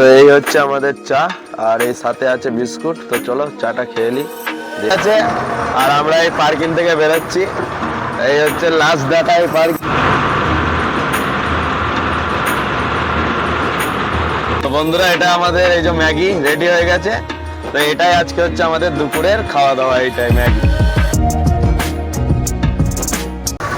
তো এই হচ্ছে আমাদের চা, আর এই সাথে আছে বিস্কুট। তো চলো চাটা খেয়ে নি। ঠিক আছে? আর আমরা এই পার্কিং থেকে বেরোচ্ছি। এই হচ্ছে লাস্ট দেখা এই পার্ক তো বন্ধুরা, এটা আমাদের এই যে ম্যাগি রেডি হয়ে গেছে। তো এটাই আজকে হচ্ছে আমাদের দুপুরের খাওয়া দাওয়া এইটাই ম্যাগি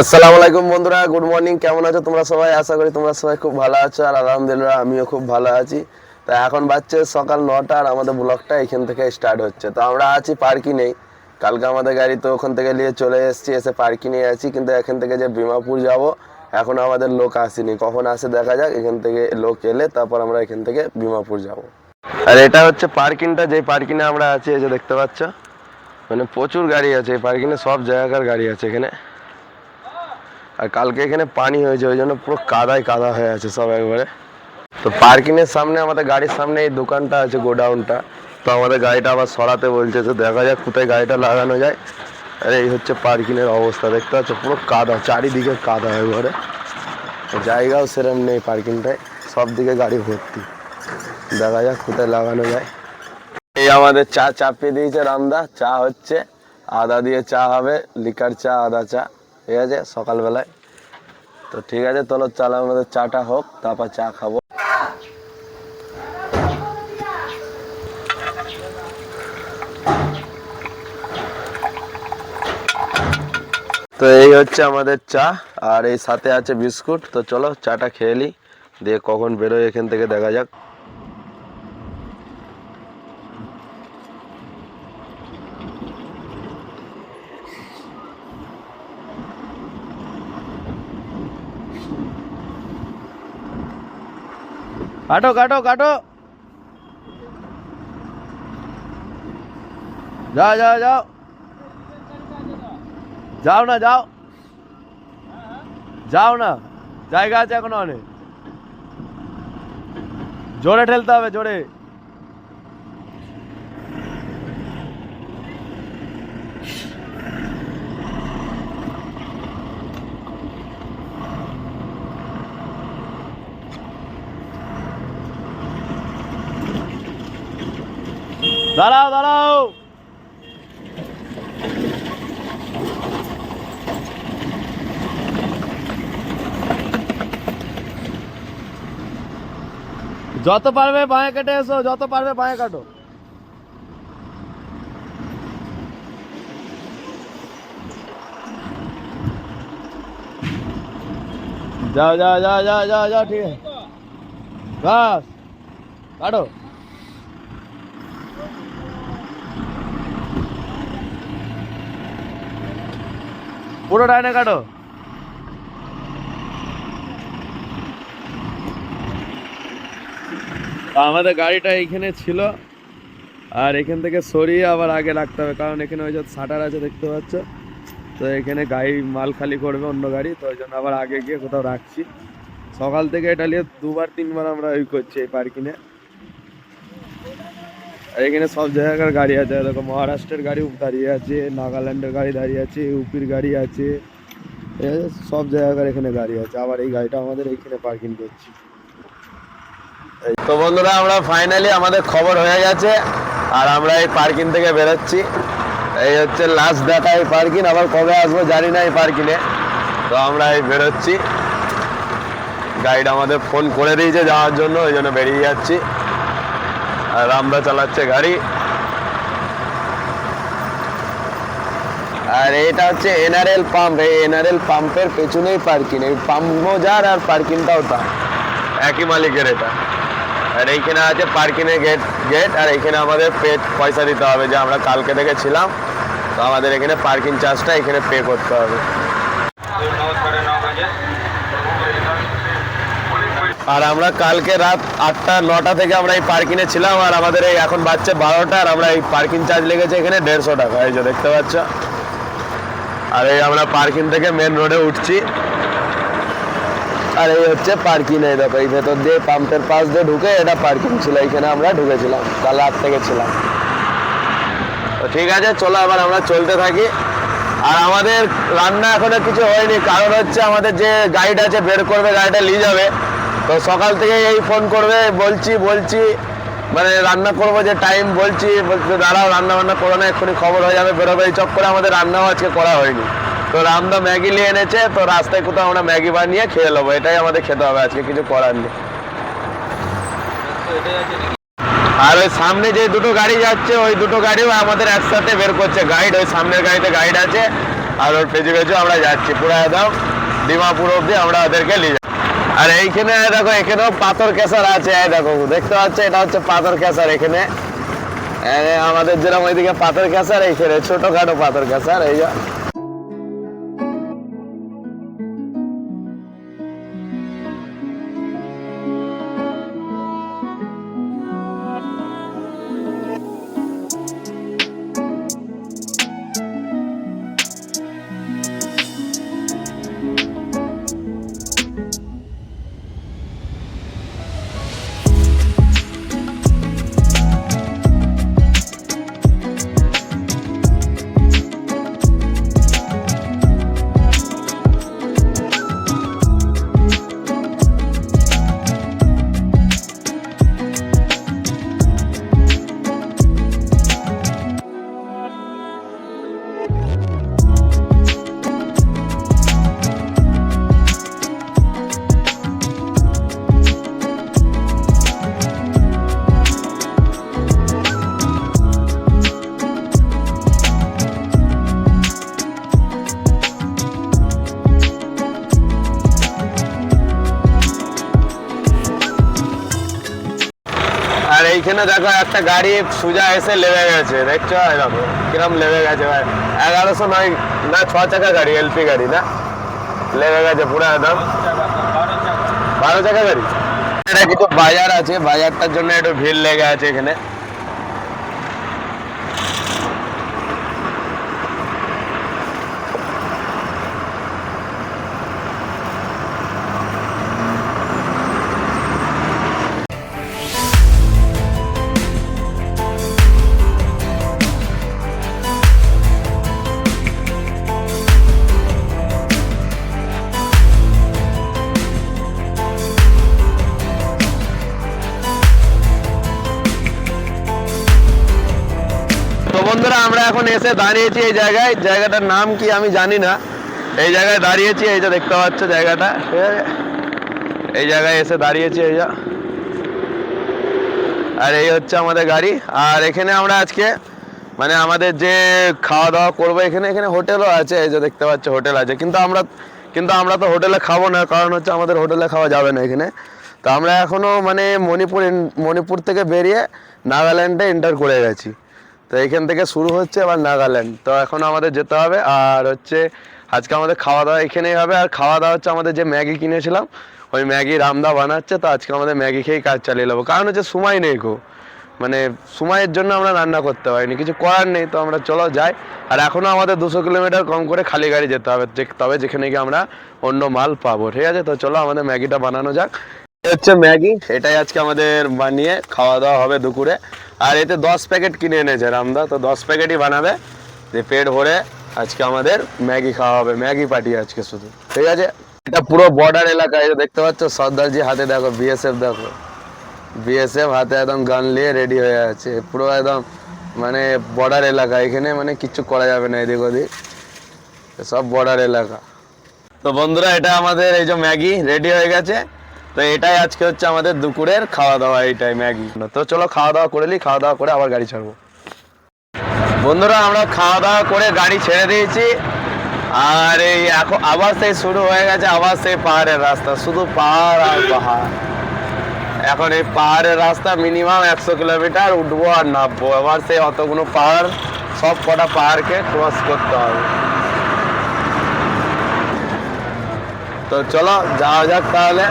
আসসালামু আলাইকুম বন্ধুরা গুড মর্নিং কেমন আছো তোমরা সবাই? আশা করি তোমরা সবাই খুব ভালো আছো, আর আলহামদুলিল্লাহ আমিও খুব ভালো আছি। তা এখন বাচ্চা সকাল নটা আর আমাদের ব্লগটা এখান থেকে স্টার্ট হচ্ছে। তো আমরা আছি পার্কি নেই কালকে আমাদের গাড়ি তো ওখান থেকে নিয়ে চলে এসেছি, এসে পার্কি নিয়ে আছি, কিন্তু এখান থেকে যে বিমাপুর যাব, এখন আমাদের লোক আসেনি। কখন আসে দেখা যাক, এখান থেকে লোক এলে তারপর আমরা এখান থেকে বিমাপুর যাব। আর এটা হচ্ছে পার্কিংটা যে পার্কিংয়ে আমরা আছি, এই যে দেখতে পাচ্ছ? মানে প্রচুর গাড়ি আছে, এই পার্কিংয়ে সব জায়গাকার গাড়ি আছে এখানে। আর কালকে এখানে পানি হয়েছে, ওই জন্য পুরো কাদায় কাদা হয়ে আছে সব একবারে। তো পার্কিং এর সামনে, আমাদের গাড়ির সামনে এই দোকানটা আছে, গোডাউনটা। তো আমাদের গাড়িটা আবার সরাতে বলছে, তো দেখা যাক কোথায় গাড়িটা লাগানো যায়। আর এই হচ্ছে পার্কিং এর অবস্থা, দেখতে পাচ্ছ, পুরো কাদা, চারিদিকে কাদা একবারে। জায়গাও সেরম নেই পার্কিংটায় সব দিকে গাড়ি ভর্তি। দেখা যাক কোথায় লাগানো যায়। এই আমাদের চা চাপিয়ে দিয়েছে রামদা, চা হচ্ছে, আদা দিয়ে চা হবে, লিকার চা, আদা চা, ঠিক আছে, সকালবেলায়। তো ঠিক আছে চলো চাল, আমাদের চাটা হোক, তারপর চা খাব। তো এই হচ্ছে আমাদের চা, আর এই সাথে আছে বিস্কুট। তো চলো চাটা খেয়ে নি, দিয়ে কখন বেরোয় এখান থেকে দেখা যাক। কাটো কাটো কাটো। যাও যাও যাও। যাও না, যাও। যাও না, জায়গা আছে এখনও অনেক। জোরে ঠেলতে হবে, জোরে। দাঁড়াও দাঁড়াও। যত পারবে বাঁয়ে কেটে এসো যত পারবে বাঁয়ে কাটো যাও যাও যাও যাও যাও যাও ঠিক আছে বাস কাটো পুরো ডাইনে কাটো আমাদের গাড়িটা এইখানে ছিল। আর এখান থেকে সরিয়ে আবার আগে রাখতে হবে, কারণ এখানে ওই যে শাটার আছে দেখতে পাচ্ছ। তো এখানে গাড়ি মাল খালি করবে অন্য গাড়ি, তো ওই জন্য আবার আগে গিয়ে কোথাও রাখছি। সকাল থেকে এটা নিয়ে দুবার, তিনবার আমরা ওই করছি এই পার্কিংয়ে। আর এখানে সব জায়গাকার গাড়ি আছে, দেখো মহারাষ্ট্রের গাড়ি দাঁড়িয়ে আছে, নাগাল্যান্ডের গাড়ি দাঁড়িয়ে আছে, ইউপির গাড়ি আছে। সব জায়গাকার এখানে গাড়ি আছে। আবার এই গাড়িটা আমাদের এইখানে পার্কিং করছি। তো বন্ধুরা, আমরা ফাইনালি আমাদের খবর হয়ে গেছে আর আমরা এই পার্কিং থেকে বেরোচ্ছি। এই হচ্ছে লাস্ট দেখা এই পার্কিং আবার কবে আসব জানি না এই পার্কিংয়ে তো আমরা এই বেরোচ্ছি। গাইড আমাদের ফোন করে দিয়েছে যাওয়ার জন্য, ওই জন্য বেরিয়ে যাচ্ছি। আর আমরা চালাচ্ছে গাড়ি। আর এটা হচ্ছে এনআরএল পাম্প এই এনআরএল পাম্পের পেছনেই পার্কিং এই পাম্পও যার আর পার্কিংটাও তার একই মালিকের এটা। আর এইখানে আছে পার্কিং এর গেট গেট আর এইখানে আমাদের পে পয়সা দিতে হবে, যে আমরা কালকে থেকে ছিলাম। তো আমাদের এখানে পার্কিং চার্জটা এখানে পে করতে হবে। আর আমরা কালকে রাত আটটা, নটা থেকে আমরা এই পার্কিং এ ছিলাম, আর আমাদের এই এখন বাচ্চা বারোটা, আর আমরা এই পার্কিং চার্জ লেগেছে এখানে দেড়শো টাকা, এই যে দেখতে পাচ্ছ। আর এই আমরা পার্কিং থেকে মেন রোডে উঠছি। আর এই হচ্ছে পার্কিং এই দেখো, এই ভেতর দিয়ে পাম্পের পাশ দিয়ে ঢুকে এটা পার্কিং ছিল, এইখানে আমরা ঢুকেছিলাম কাল রাত থেকে ছিলাম। তো ঠিক আছে, চলো আবার আমরা চলতে থাকি। আর আমাদের রান্না এখনও কিছু হয়নি, কারণ হচ্ছে আমাদের যে গাড়িটা আছে, বের করবে গাড়িটা নিয়ে যাবে। তো সকাল থেকে এই ফোন করবে, বলছি বলছি মানে রান্না করব যে টাইম বলছি দাঁড়াও রান্না বান্না করো না, এক্ষুনি খবর হয়ে যাবে, বেরোবে, এই চক্করে আমাদের রান্নাও আজকে করা হয়নি। তো রামদা ম্যাগি নিয়ে এনেছে, তো রাস্তায় কোথাও আমরা ম্যাগি বানিয়ে খেয়ে নেব। এটাই আমাদের খেতে হবে আজকে, কিছু করার নেই। আর ওই সামনে যে দুটো গাড়ি যাচ্ছে, ওই দুটো গাড়িও আমাদের একসাথে বের করছে গাইড ওই সামনের গাড়িতে গাইড আছে, আর ওর পেছু পেছু আমরা যাচ্ছি। পুরো একদম ডিমাপুর অব্দি আমরা ওদেরকে নিয়ে যাচ্ছি। আর এইখানে দেখো, এখানেও পাথর কেসার আছে দেখো, দেখতে পাচ্ছ? এটা হচ্ছে পাথর কেসার এখানে। আমাদের যেরকম ওইদিকে পাথর কেসার, এইখানে ছোটখাটো পাথর কেসার, এই এইখানে দেখো একটা গাড়ি সোজা এসে লেবে গেছে, দেখছ? এরকম কিরম লেবে গেছে ভাই। এগারোশো নয়, না, ছ চাকা গাড়ি এলপি গাড়ি, না? লেবে গেছে পুরো একদম। বারো চাকা গাড়ি। এটা কিছু বাজার আছে, বাজারটার জন্য একটু ভিড় লেগে আছে এখানে। বন্ধুরা, আমরা এখন এসে দাঁড়িয়েছি এই জায়গায়। জায়গাটার নাম কি আমি জানি না। এই জায়গায় দাঁড়িয়েছি, এই যে দেখতে পাচ্ছ জায়গাটা। ঠিক আছে? এই জায়গায় এসে দাঁড়িয়েছি, এই যা। আর এই হচ্ছে আমাদের গাড়ি। আর এখানে আমরা আজকে মানে আমাদের যে খাওয়া দাওয়া করব, এখানে এখানে হোটেলও আছে, এই যে দেখতে পাচ্ছ হোটেল আছে। কিন্তু আমরা কিন্তু আমরা তো হোটেলে খাব না, কারণ হচ্ছে আমাদের হোটেলে খাওয়া যাবে না এখানে। তো আমরা এখনও মানে মণিপুর মণিপুর থেকে বেরিয়ে নাগাল্যান্ডে এন্টার করে গেছি। তো এইখান থেকে শুরু হচ্ছে এবার নাগাল্যান্ড। তো এখন আমাদের যেতে হবে আর হচ্ছে আজকে আমাদের খাওয়া দাওয়া এখানেই হবে। আর খাওয়া দাওয়া হচ্ছে আমাদের যে ম্যাগি কিনেছিলাম, ওই ম্যাগি রামদা বানাচ্ছে, তো আজকে আমাদের ম্যাগি খেয়েই কাজ চালিয়ে নেব। কারণ হচ্ছে সময় নেই গো। মানে সময়ের জন্য আমরা রান্না করতে পারিনি, কিছু করার নেই, তো আমরা চলো যাই। আর এখনও আমাদের দুশো কিলোমিটার কম করে খালি গাড়ি যেতে হবে তবে যেখানে গিয়ে আমরা অন্য মাল পাবো, ঠিক আছে? তো চলো আমাদের ম্যাগিটা বানানো যাক। হচ্ছে ম্যাগি, এটাই আজকে আমাদের বানিয়ে খাওয়া দাওয়া হবে দুপুরে। আর এতে দশ প্যাকেট কিনে এনেছে রামদা, তো দশ প্যাকেটই বানাবে। যে পেট ভরে আজকে আমাদের ম্যাগি খাওয়া হবে, ম্যাগি পার্টি আজকে শুধু। ঠিক আছে? এটা পুরো বর্ডার এলাকা এটা দেখতে পাচ্ছ, সর্দারজি হাতে দেখো বিএসএফ দেখো। বিএসএফ হাতে একদম গান নিয়ে রেডি হয়ে আছে। পুরো একদম মানে বর্ডার এলাকা, এখানে মানে কিচ্ছু করা যাবে না এদিক ওদিক। সব বর্ডার এলাকা। তো বন্ধুরা, এটা আমাদের এই যে ম্যাগি রেডি হয়ে গেছে। তো এটাই আজকে হচ্ছে আমাদের দুপুরের খাওয়া দাওয়া এই এইটাই ম্যাগি তো চলো খাওয়া দাওয়া করে নিই খাওয়া দাওয়া করে আবার গাড়ি ছাড়বো। বন্ধুরা, আমরা খাওয়া দাওয়া করে গাড়ি ছেড়ে দিয়েছি। আর এই এখন আবার সেই শুরু হয়ে গেছে, আবার সেই পাহাড়ের রাস্তা। শুধু পাহাড় আর পাহাড়। এখন এই পাহাড়ের রাস্তা মিনিমাম একশো কিলোমিটার উঠবো আর নামবো। আবার সেই অতগুলো পাহাড়, সব কটা পাহাড়কে ক্রস করতে হবে। তো চলো, যাওয়া যাক তাহলে।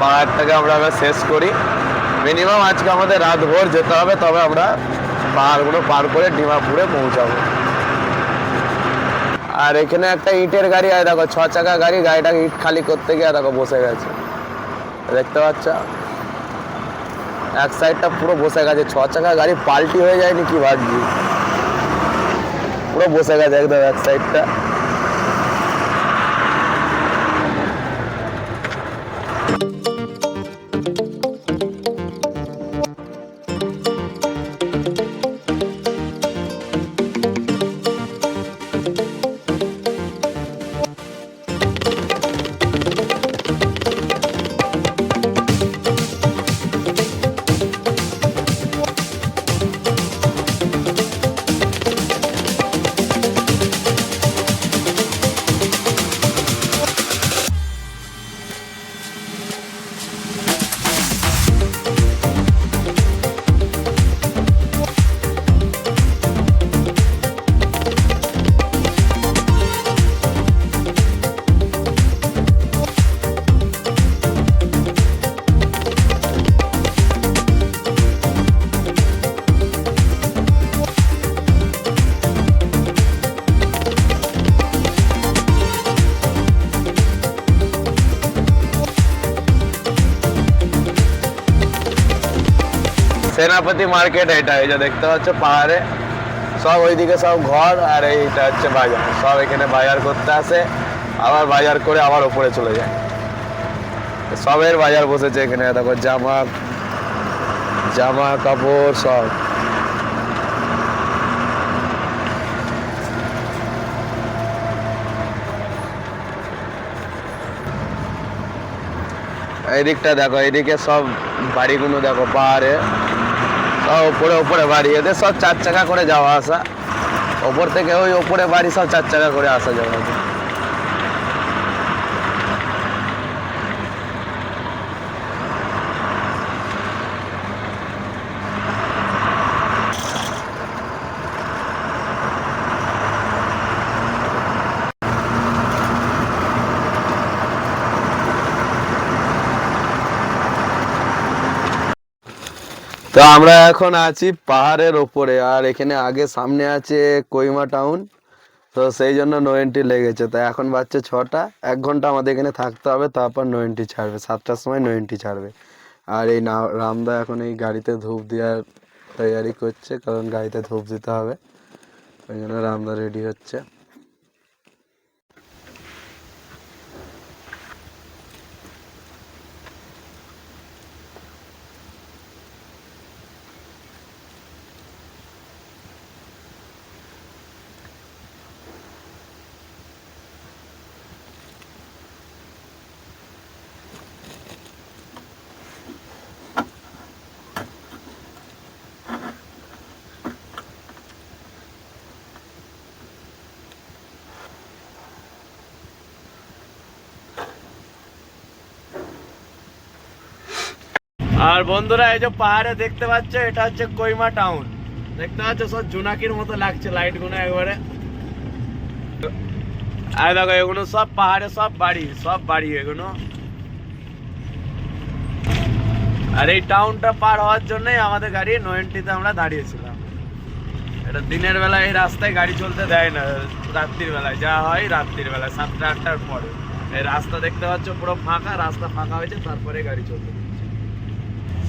পাহাড়টাকে আমরা আবার শেষ করি। মিনিমাম আজকে আমাদের রাত ভোর যেতে হবে, তবে আমরা পাহাড়গুলো পার করে ডিমাপুরে পৌঁছাবো। আর এখানে একটা ইটের গাড়ি আছে দেখো ছ চাকা গাড়ি, গাড়িটা ইট খালি করতে গিয়ে দেখো বসে গেছে। দেখতে পাচ্ছ? এক সাইডটা পুরো বসে গেছে, ছ চাকা গাড়ি পাল্টি হয়ে যায়নি কি ভাবছি? পুরো বসে গেছে একদম এক সাইডটা। সেনাপতি মার্কেট, এটা এই যে দেখতে পাচ্ছ পাহাড়ে। সব ওইদিকে সব ঘর আর এইটা হচ্ছে বাজার। সব এখানে বাজার করতে আসে, আবার বাজার করে আবার ওপরে চলে যায়। সবের বাজার বসেছে এখানে, দেখো জামা জামা কাপড় সব। এইদিকটা দেখো, এইদিকে সব বাড়িগুলো দেখো পাহাড়ে। ওপরে উপরে বাড়ি। এদের সব চার চাকা করে যাওয়া আসা। ওপর থেকে ওই ওপরে বাড়ি সব চার চাকা করে আসা যাওয়া। তো আমরা এখন আছি পাহাড়ের ওপরে, আর এখানে আগে সামনে আছে কইমা টাউন। তো সেই জন্য নো এন্ট্রি লেগেছে। তো এখন বাচ্চা ছটা, এক ঘণ্টা আমাদের এখানে থাকতে হবে, তারপর নো এন্ট্রি ছাড়বে। সাতটার সময় নো এন্ট্রি ছাড়বে। আর এই না রামদা এখন এই গাড়িতে ধূপ দেওয়ার তৈয়ারি করছে, কারণ গাড়িতে ধূপ দিতে হবে। ওই জন্য রামদা রেডি হচ্ছে। আর বন্ধুরা, এই যে পাহাড়ে দেখতে পাচ্ছ, এটা হচ্ছে কইমা টাউন দেখতে পাচ্ছ, সব জোনাকির মতো লাগছে লাইটগুলো একবারে। আর দেখো, এগুলো সব পাহাড়ে সব বাড়ি সব বাড়ি এগুলো। আর এই টাউনটা পার হওয়ার জন্যই আমাদের গাড়ি নয়েন্টিতে আমরা দাঁড়িয়েছিলাম। এটা দিনের বেলা এই রাস্তায় গাড়ি চলতে দেয় না, রাত্রির বেলায়। যা হয় রাত্রির বেলায়, সাতটা আটটার পরে। এই রাস্তা দেখতে পাচ্ছ, পুরো ফাঁকা, রাস্তা ফাঁকা হয়েছে তারপরে গাড়ি চলতে।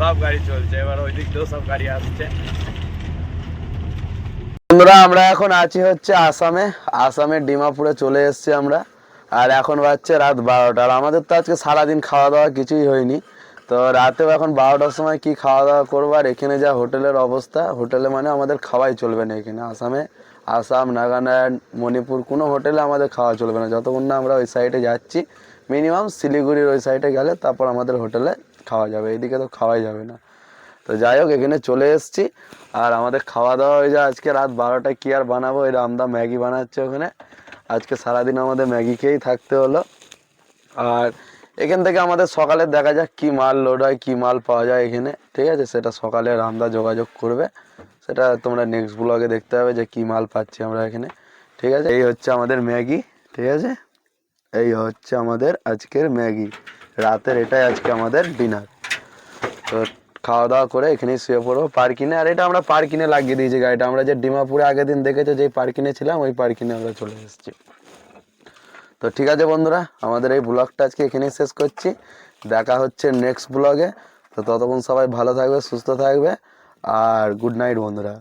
সব গাড়ি চলছে, এবার ওই দিক সব গাড়ি আসছে। বন্ধুরা, আমরা এখন আছি হচ্ছে আসামে। আসামের ডিমাপুরে চলে এসেছি আমরা। আর এখন বাজছে রাত বারোটা। আর আমাদের তো আজকে সারাদিন খাওয়া দাওয়া কিছুই হয়নি। তো রাতেও এখন বারোটার সময় কি খাওয়া দাওয়া করব আর এখানে যা হোটেলের অবস্থা, হোটেলে মানে আমাদের খাওয়াই চলবে না এখানে। আসামে আসাম, নাগাল্যান্ড, মণিপুর, কোনো হোটেলে আমাদের খাওয়া চলবে না। যতক্ষণ না আমরা ওই সাইডে যাচ্ছি মিনিমাম শিলিগুড়ির ওই সাইডে গেলে তারপর আমাদের হোটেলে খাওয়া যাবে। এইদিকে তো খাওয়াই যাবে না। তো যাই হোক, এখানে চলে এসেছি। আর আমাদের খাওয়া দাওয়া হয়ে যায় আজকে রাত বারোটায় কি আর বানাবো? এই রামদা ম্যাগি বানাচ্ছে ওখানে। আজকে সারাদিন আমাদের ম্যাগি খেয়েই থাকতে হলো। আর এখান থেকে আমাদের সকালে দেখা যাক কি মাল লোড হয়, কী মাল পাওয়া যায় এখানে। ঠিক আছে? সেটা সকালে রামদা যোগাযোগ করবে। সেটা তোমরা নেক্সট ব্লগে দেখতে হবে যে কি মাল পাচ্ছি আমরা এখানে। ঠিক আছে? এই হচ্ছে আমাদের ম্যাগি। ঠিক আছে? এই হচ্ছে আমাদের আজকের ম্যাগি। রাতের এটাই আজকে আমাদের ডিনার তো খাওয়া দাওয়া করে এখানেই শুয়ে পড়ব পার্কিনে। আর এটা আমরা পার্কিনে লাগিয়ে দিয়েছি গাড়িটা। আমরা যে ডিমাপুরে আগের দিন দেখেছ যে পার্কিনে ছিলাম, ওই পার্কিনে আমরা চলে এসেছি। তো ঠিক আছে বন্ধুরা, আমাদের এই ব্লগটা আজকে এখানেই শেষ করছি। দেখা হচ্ছে নেক্সট ব্লগে তো ততক্ষণ সবাই ভালো থাকবে, সুস্থ থাকবে। আর গুড নাইট বন্ধুরা।